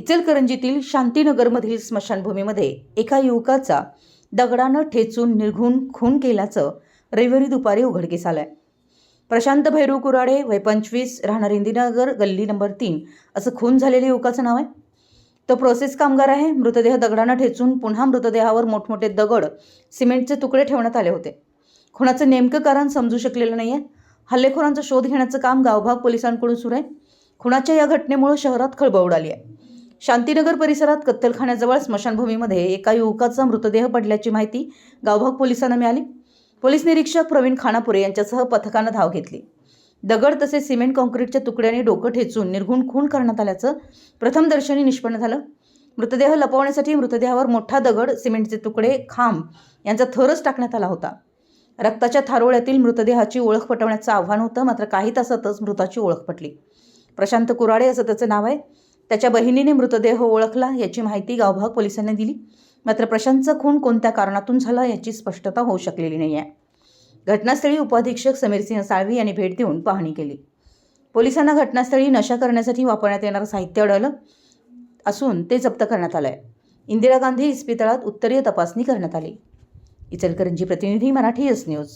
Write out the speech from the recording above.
इचलकरंजीतील शांतीनगरमधील स्मशानभूमीमध्ये एका युवकाचा दगडानं ठेचून निर्घून खून केल्याचं रविवारी दुपारी उघडकीस आलंय. प्रशांत भैरू कुराडे वय पंचवीस राहणार इंदिरानगर गल्ली नंबर तीन असं खून झालेल्या युवकाचं नाव आहे. तो प्रोसेस कामगार आहे. मृतदेह दगडानं ठेचून पुन्हा मृतदेहावर मोठमोठे दगड सिमेंटचे तुकडे ठेवण्यात आले होते. खुनाचं नेमकं कारण समजू शकलेलं नाही आहे हल्लेखोरांचा शोध घेण्याचं काम गावभाग पोलिसांकडून सुरू आहे. खुनाच्या या घटनेमुळे शहरात खळबळ उडाली आहे. शांतीनगर परिसरात कत्तलखान्याजवळ स्मशानभूमीमध्ये एका युवकाचा मृतदेह पडल्याची माहिती गावभाग पोलिसांना मिळाली. पोलीस निरीक्षक प्रवीण खानापुरे यांच्यासह पथकानं धाव घेतली. दगड तसेच सिमेंट काँक्रीटच्या तुकड्याने डोकं ठेचून निर्घुण खून करण्यात आल्याचं प्रथमदर्शनी निष्पन्न झालं. मृतदेह लपवण्यासाठी मृतदेहावर मोठा दगड सिमेंटचे तुकडे खांब यांचा थरच टाकण्यात आला होता. रक्ताच्या थारोळ्यातील मृतदेहाची ओळख पटवण्याचं आव्हान होतं मात्र काही तासातच मृताची ओळख पटली. प्रशांत कुराडे असं त्याचं नाव आहे. त्याच्या बहिणीने मृतदेह ओळखला याची माहिती गावभाग पोलिसांनी दिली. मात्र प्रशांतचा खून कोणत्या कारणातून झाला याची स्पष्टता होऊ शकलेली नाही आहे घटनास्थळी उपाधीक्षक समीरसिंह साळवी यांनी भेट देऊन पाहणी केली. पोलिसांना घटनास्थळी नशा करण्यासाठी वापरण्यात येणारं साहित्य आढळलं असून ते जप्त करण्यात आलं आहे इंदिरा गांधी इस्पितळात उत्तरीय तपासणी करण्यात आली. इचलकरंजी प्रतिनिधी मराठी एस न्यूज